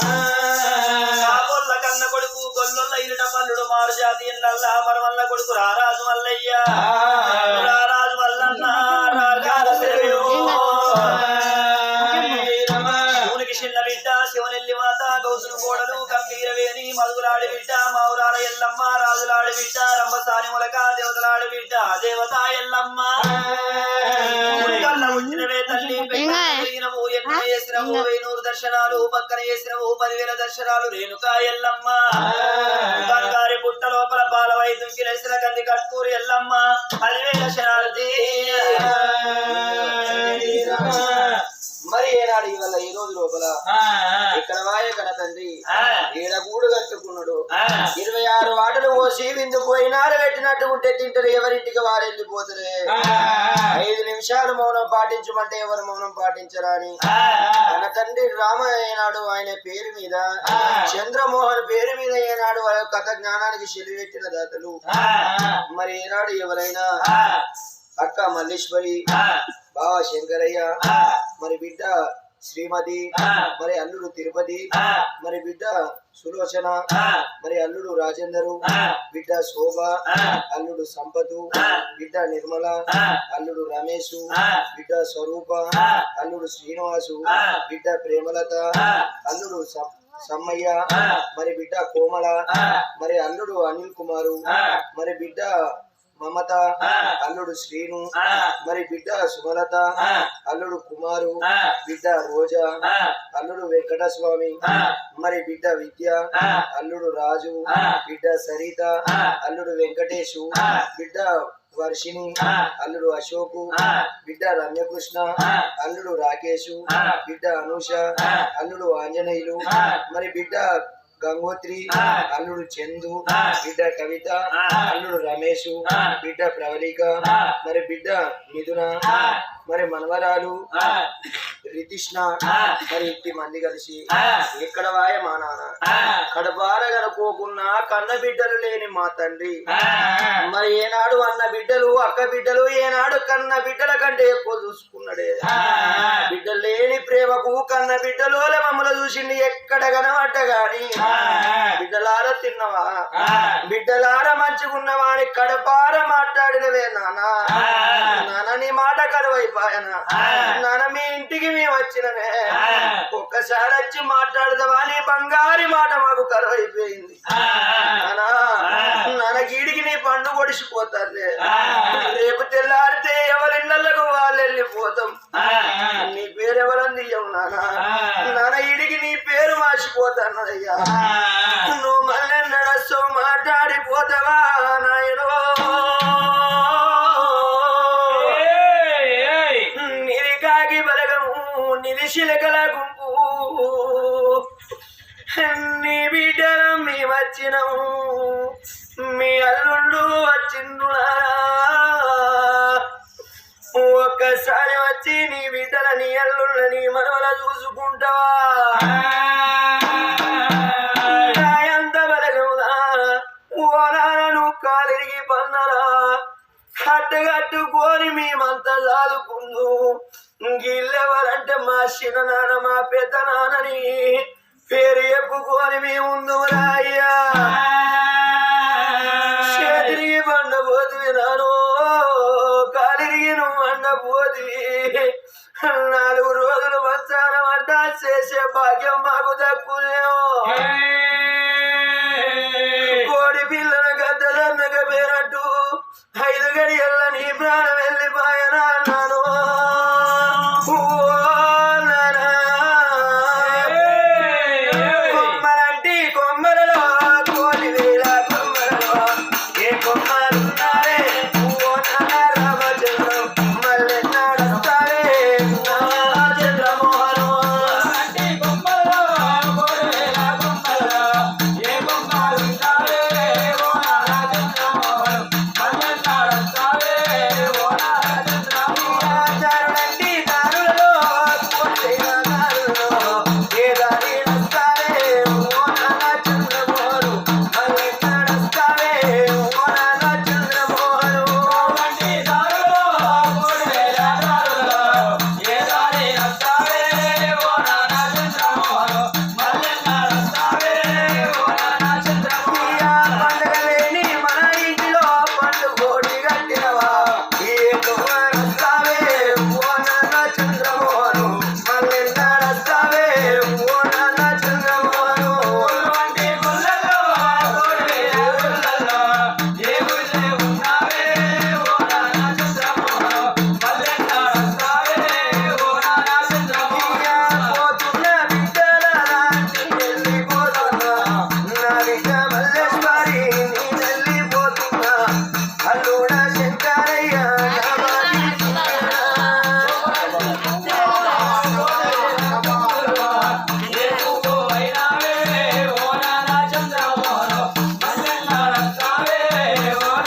I దర్శనాలు పక్కన చేసినవు పదివేల దర్శనాలు రేణుకా ఎల్లమ్మ. గారి పుట్ట లోపల పాల దుంకి రెసిన కంది కట్కూరు ఎల్లమ్మ. పదివేల దర్శనాలు మరి ఏనాడు ఇవాళ ఈ రోజు లోపల ఇక్కడ వాయ కడ తండ్రి. ఈడ గూడు కట్టుకున్నాడు. ఇరవై ఆరు వాటలు పోసి విందు పోయినారు పెట్టినట్టు ఉంటే తింటారు. ఎవరింటికి వారు వెళ్ళిపోతారు ఐదు నిమిషాలు మౌనం పాటించమంటే ఎవరు మౌనం పాటించరా అని తన తండ్రి రామ ఏనాడు ఆయన పేరు మీద చంద్రమోహన్ పేరు మీద ఏనాడు వాళ్ళ కథ జ్ఞానానికి చెలివెట్టిన దాతలు. మరి ఏనాడు ఎవరైనా అక్క మల్లేశ్వరి బావ శంకరయ్య. మరి బిడ్డ శ్రీమతి మరి అల్లుడు తిరుపతి మరి బిడ్డ సులోచన మరి అల్లుడు రాజేందరు బిడ్డ శోభ అల్లుడు సంపతు బిడ్డ నిర్మల అల్లుడు రమేష్ బిడ్డ స్వరూప అల్లుడు శ్రీనివాసు బిడ్డ ప్రేమలత అల్లుడు సమ్మయ్య మరి బిడ్డ కోమల మరి అల్లుడు అనిల్ కుమారు మరి బిడ్డ మమత అల్లుడు శ్రీను మరి బిడ్డ సుమలత అల్లుడు కుమారు బిడ్డ రోజా అల్లుడు వెంకట స్వామి మరి బిడ్డ విద్య అల్లుడు రాజు బిడ్డ సరిత అల్లుడు వెంకటేశు బిడ్డ వర్షిణి అల్లుడు అశోకు బిడ్డ రమ్యకృష్ణ అల్లుడు రాకేషు బిడ్డ అనూష అల్లుడు ఆంజనేయులు మరి బిడ్డ గంగోత్రి అల్లుడు చందు బిడ్డ కవిత అల్లుడు రమేష్ బిడ్డ ప్రవళిక మరి బిడ్డ మిథున మరి మనవరాలు రితిష్ణ మరి ఇంటి మంది కలిసి ఎక్కడ వాయ మా నాన్న? కడపార కనుకోకున్నా కన్న బిడ్డలు లేని మా తండ్రి. మరి ఏనాడు అన్న బిడ్డలు అక్క బిడ్డలు ఏనాడు కన్న బిడ్డల కంటే ఎక్కువ చూసుకున్నాడే. బిడ్డ లేని ప్రేమకు కన్న బిడ్డలో మమ్మల్ని చూసిండి ఎక్కడ కనబడ్డ గాని. బిడ్డలార తిన్నవా? బిడ్డలార మంచిగున్నవా అని కడపార మాట్లాడినవే నానా. నాన్న మీ ఇంటికి మేము వచ్చినవే ఒక్కసారి వచ్చి మాట్లాడదావా నీ బంగారి మాట మాకు నాన్న గీడికి నీ పండు పొడిచిపోతుంది రేపు తెల్లారితే ఎవరిళ్ళకు వాళ్ళు వెళ్ళిపోతాం నీ పేరు ఎవరని తీయం నాన్న నాన్న ఈడికి నీ పేరు మార్చిపోతానయ్యా. నువ్వు అల్లుళ్ళు ఒక్కసారి వచ్చి నీ బిడ్డల నీ అల్లుళ్ళ నీ మనవల చూసుకుంటావా? ఎంత బలగముదా ఓ కాలిరిగి పన్నరా కట్టుకట్టుకొని మేమంతా చాలుకుందు గిల్లెవరంటే మా చిన్న నాన్న మా పెద్ద నాన్నని పేరు చెప్పుకొని మేముందు రాయ్యా. నాలుగు రోజులు మంచాన అడ్డా చేసే భాగ్యం మాకు దక్కునేమో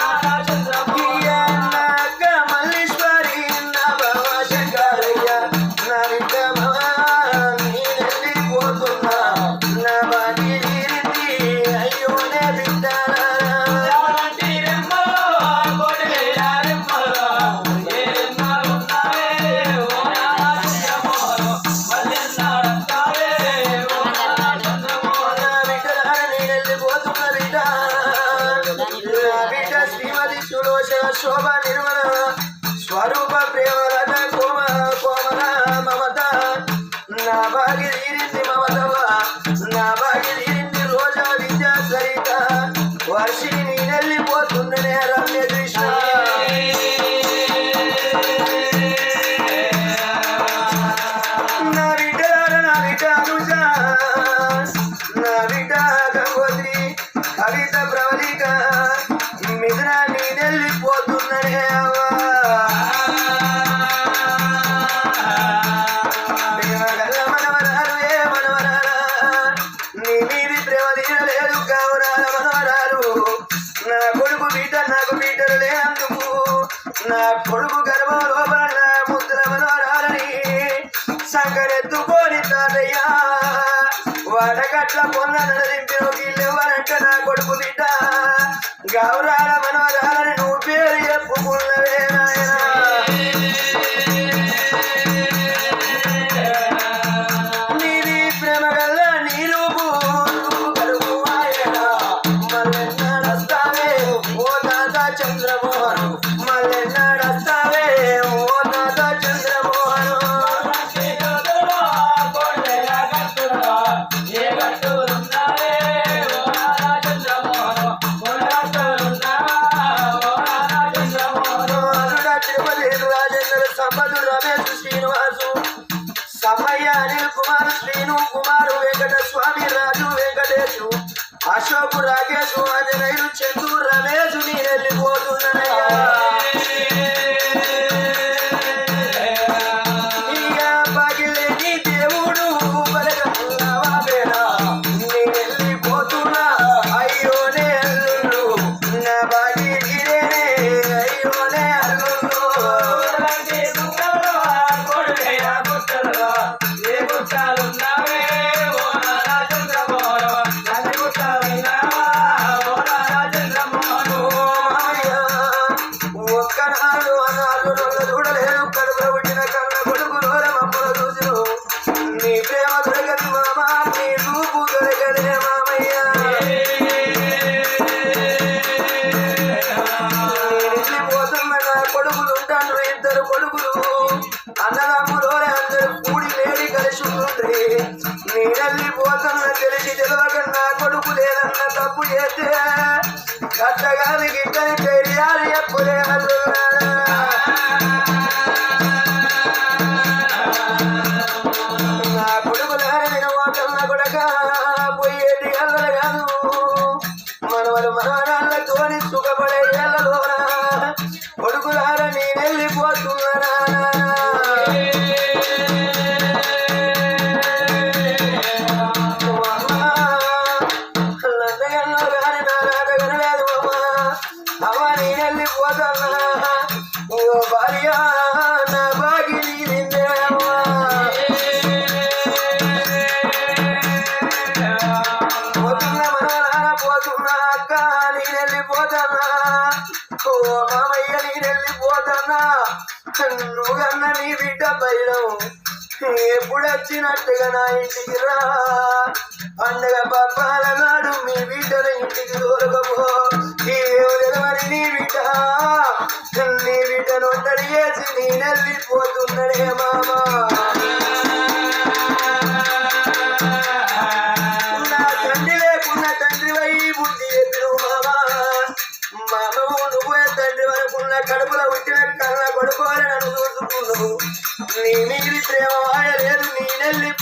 Maravilha. Así నా కొడుకు గర్భం లోపల సంగరెత్తుకోని ముద్దుల మనవరాలని తాతయ్యా వాడగట్ల పొన్న నడిపిన వీళ్ళెవరంట నా కొడుకు బిడ్డ. గౌరాల మనవరాలని నువ్వు పేరు చెప్పుకున్నవే నాయనా. సమయ అనిల్ కుమార్ శ్రీను కుమారు వెంకట స్వామి రాజు వెంకటేశు. అశోక్ రాకేష్ నేను చందు రమేష్ నీ వెళ్ళిపోతున్నానయ్యా కొడుకు లేదన్న తప్పు చేస్తే కట్టగాని గిట్టని తెలియాలి ఎప్పుడే నా కొడుకు కొడుకులారని ఓటన్న కొడక పోయేది అల్లలు కాదు. మనవలు మనవరాళ్ళతోని సుఖపడే ఎల్లలోనా కొడుకులార నేనెళ్ళిపోతున్నానా ఓ మామయ్య నేనెళ్ళిపోతానా నువ్వన్న నీ బిడ్డ పైడం ఎప్పుడు వచ్చినట్టుగా నా ఇంటికి రా. పండగ పప్పాల నాడు మీ బిడ్డల ఇంటికి దూరకపో. మరి నీ బిడ్డ నీ బిడ్డను ఒంటరి చేసి నేనెళ్ళిపోతున్నడే మామా.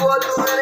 నేనెళ్ళిపోతున్ననే అత్తమ్మా